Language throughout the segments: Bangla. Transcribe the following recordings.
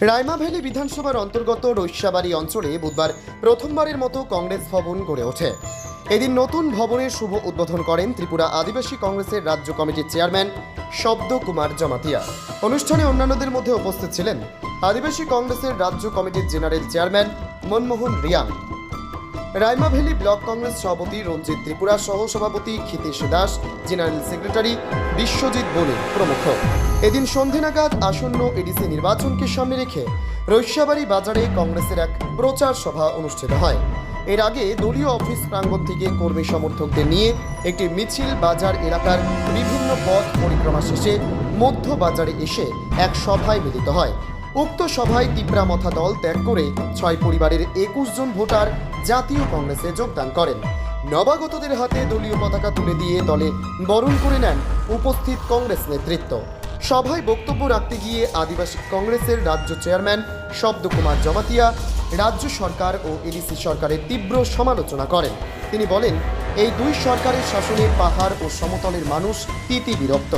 রায়মাভেলী বিধানসভার অন্তর্গত রৈশ্যাবাড়ি অঞ্চলে বুধবার প্রথমবারের মতো কংগ্রেস ভবন গড়ে ওঠে। এদিন নতুন ভবনের শুভ উদ্বোধন করেন ত্রিপুরা আদিবাসী কংগ্রেসের রাজ্য কমিটির চেয়ারম্যান শব্দ কুমার জমাতিয়া। অনুষ্ঠানে অন্যান্যদের মধ্যে উপস্থিত ছিলেন আদিবাসী কংগ্রেসের রাজ্য কমিটির general chairman Manmohan Reang. Raima Valley block Congress সভাপতি রঞ্জিত ত্রিপুরা সহ সভাপতি ক্ষিতেশ দাস, জেনারেল সেক্রেটারি বিশ্বজিৎ বণিক প্রমুখ। এদিন সন্ধে নাগাদ আসন্ন এডিসি নির্বাচনকে সামনে রেখে রৈশ্যাবাড়ি বাজারে কংগ্রেসের এক প্রচার সভা অনুষ্ঠিত হয়। এর আগে দলীয় অফিস প্রাঙ্গণ থেকে কর্মী সমর্থকদের নিয়ে একটি মিছিল বাজার এলাকার বিভিন্ন পথ পরিক্রমা শেষে মধ্য বাজারে এসে এক সভায় মিলিত হয়। উক্ত সভায় তিপ্রামথা দল ত্যাগ করে ছয় পরিবারের একুশ জন ভোটার জাতীয় কংগ্রেসে যোগদান করেন। নবাগতদের হাতে দলীয় পতাকা তুলে দিয়ে দলে বরণ করে নেন উপস্থিত কংগ্রেস নেতৃত্ব। সভায় বক্তব্য রাখতে গিয়ে আদিবাসী কংগ্রেসের রাজ্য চেয়ারম্যান শব্দকুমার জমাতিয়া রাজ্য সরকার ও এডিসি সরকারের তীব্র সমালোচনা করেন। তিনি বলেন, এই দুই সরকারের শাসনে পাহাড় ও সমতলের মানুষ তিতি বিরক্ত।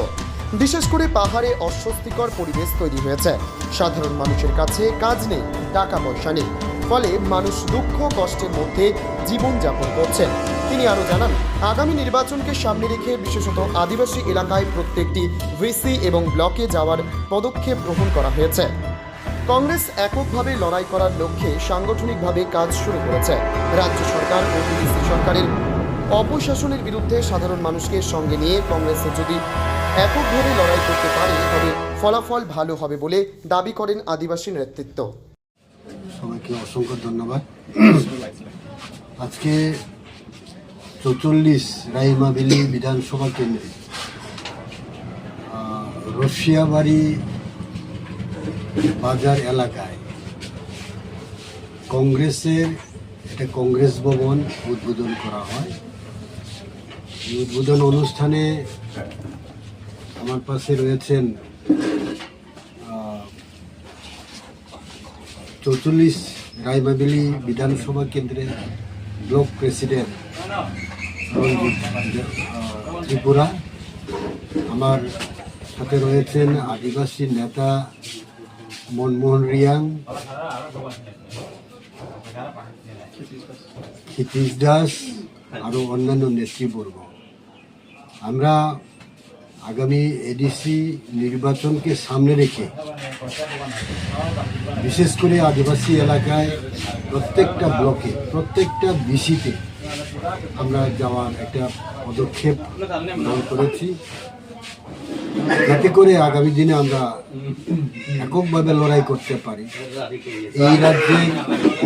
বিশেষ করে পাহাড়ে অস্বস্তিকর পরিবেশ তৈরি হয়েছে। সাধারণ মানুষের কাছে কাজ নেই, টাকা পয়সা নেই। ফলে মানুষ দুঃখ কষ্টের মধ্যে জীবনযাপন করছেন। তিনি আরও জানান, আগামী নির্বাচনকে সামনে রেখে বিশেষত আদিবাসী এলাকায় প্রত্যেকটি ভিসি এবং ব্লকে যাওয়ার পদক্ষেপ গ্রহণ করা হয়েছে। কংগ্রেস এককভাবে লড়াই করার লক্ষ্যে সাংগঠনিকভাবে কাজ শুরু করেছে। রাজ্য সরকার ও বিদেশি সরকারের অপশাসনের বিরুদ্ধে সাধারণ মানুষকে সঙ্গে নিয়ে কংগ্রেস যদি এককভাবে লড়াই করতে পারে, তবে ফলাফল ভালো হবে বলে দাবি করেন আদিবাসী নেতৃত্ব। সবাইকে অসংখ্য ধন্যবাদ। আজকে চৌচল্লিশ রাইমাবিলি বিধানসভা কেন্দ্রে। রশিয়াবাড়ি বাজার এলাকায় কংগ্রেসের একটা কংগ্রেস ভবন উদ্বোধন করা হয়। এই উদ্বোধন অনুষ্ঠানে আমার পাশে রয়েছেন চৌচল্লিশ রায়মাবিলি বিধানসভা কেন্দ্রের ব্লক প্রেসিডেন্ট ত্রিপুরা। আমার সাথে রয়েছেন আদিবাসী নেতা মনমোহন রিয়াং, ক্ষিতীশ দাস আরও অন্যান্য নেতৃবর্গ। আমরা আগামী এডিসি নির্বাচনকে সামনে রেখে, বিশেষ করে আদিবাসী এলাকায় প্রত্যেকটা ব্লকে, প্রত্যেকটা বিসিতে আমরা যাওয়ার একটা পদক্ষেপ গ্রহণ করেছি। যাতে করে আগামী দিনে আমরা এককভাবে লড়াই করতে পারি। এই রাজ্যে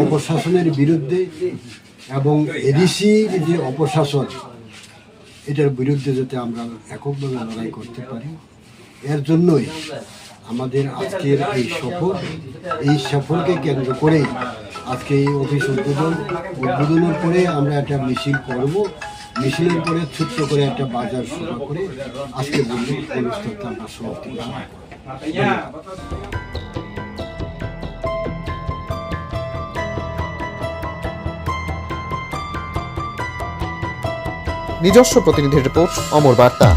অপশাসনের বিরুদ্ধে এবং এডিসির যে অপশাসন, এটার বিরুদ্ধে যাতে আমরা এককভাবে লড়াই করতে পারি। এর জন্যই আমাদের আজকের এই সফর, এই সফরকে কেন্দ্র করেই আজকে এই অফিস উদ্বোধন উদ্বোধনের পরে আমরা একটা মিছিল করব। মিছিলের পরে ছোট্ট করে একটা বাজার সভা করে আজকে আমরা সমাপ্তি নিজস্ব প্রতিনিধির রিপোর্ট, অমর বার্তা।